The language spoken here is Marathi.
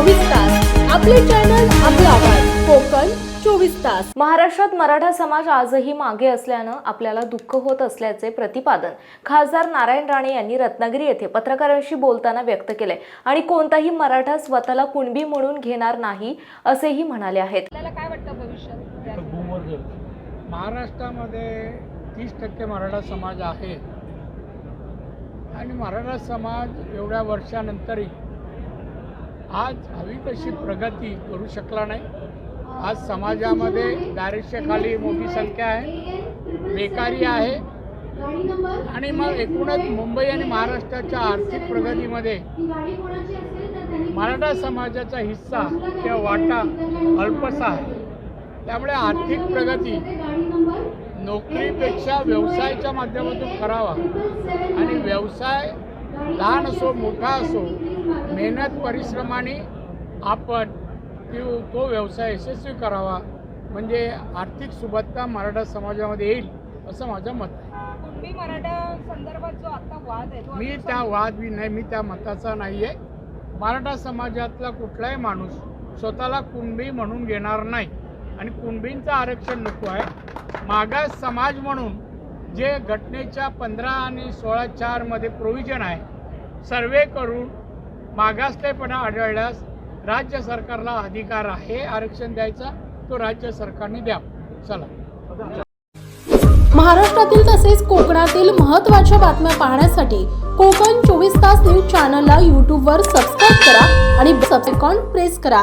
चोवीस तास. आपले चॅनल आपला आवाज. कोकण चोवीस तास. महाराष्ट्रात मराठा समाज आजही मागे असल्यानं आपल्याला दुःख होत असल्याचे प्रतिपादन खासदार नारायण राणे यांनी रत्नागिरी येथे पत्रकारांशी बोलताना व्यक्त केले आणि कोणताही मराठा स्वतःला कुणबी म्हणून घेणार नाही असेही म्हणाले आहेत. आपल्याला काय वाटतं भविष्यात? महाराष्ट्रामध्ये तीस टक्के मराठा समाज आहे. आणि मराठा समाज एवढ्या वर्षानंतरही आज हवी तशी प्रगती करू शकला नाही. आज समाजामध्ये दारिद्र्याखाली मोठी संख्या आहे. बेकारी आहे. आणि मग एकूणच मुंबई आणि महाराष्ट्राच्या आर्थिक प्रगतीमध्ये मराठा समाजाचा हिस्सा किंवा वाटा अल्पसा आहे. त्यामुळे आर्थिक प्रगती नोकरीपेक्षा व्यवसायाच्या माध्यमातून करावा. आणि व्यवसाय लहान असो मोठा असो मेहनत परिश्रमाने आपण तो तो व्यवसाय यशस्वी करावा. म्हणजे आर्थिक सुबत्ता मराठा समाजामध्ये येईल असं माझं मत आहे. कुणबी मराठा संदर्भात जो आता वाद आहे तो मी त्या वाद बी नाही मी त्या मताचा नाही आहे मराठा समाजातला कुठलाही माणूस स्वतःला कुणबी म्हणून घेणार नाही. आणि कुणबींचं आरक्षण नको आहे. मागास समाज म्हणून जे घटनेच्या पंधरा आणि सोळा चारमध्ये प्रोव्हिजन आहे सर्वे करून मागासलेपणा आढळल्यास राज्य सरकारला अधिकार आहे आरक्षण द्यायचा तो राज्य सरकारने द्यावा. चला. महाराष्ट्रातील तसेच कोकणातील महत्त्वाच्या बातम्या पाहण्यासाठी कोकण चोवीस तास न्यूज चॅनलला यूट्यूबवर सबस्क्राईब करा आणि सबसेकॉन प्रेस करा.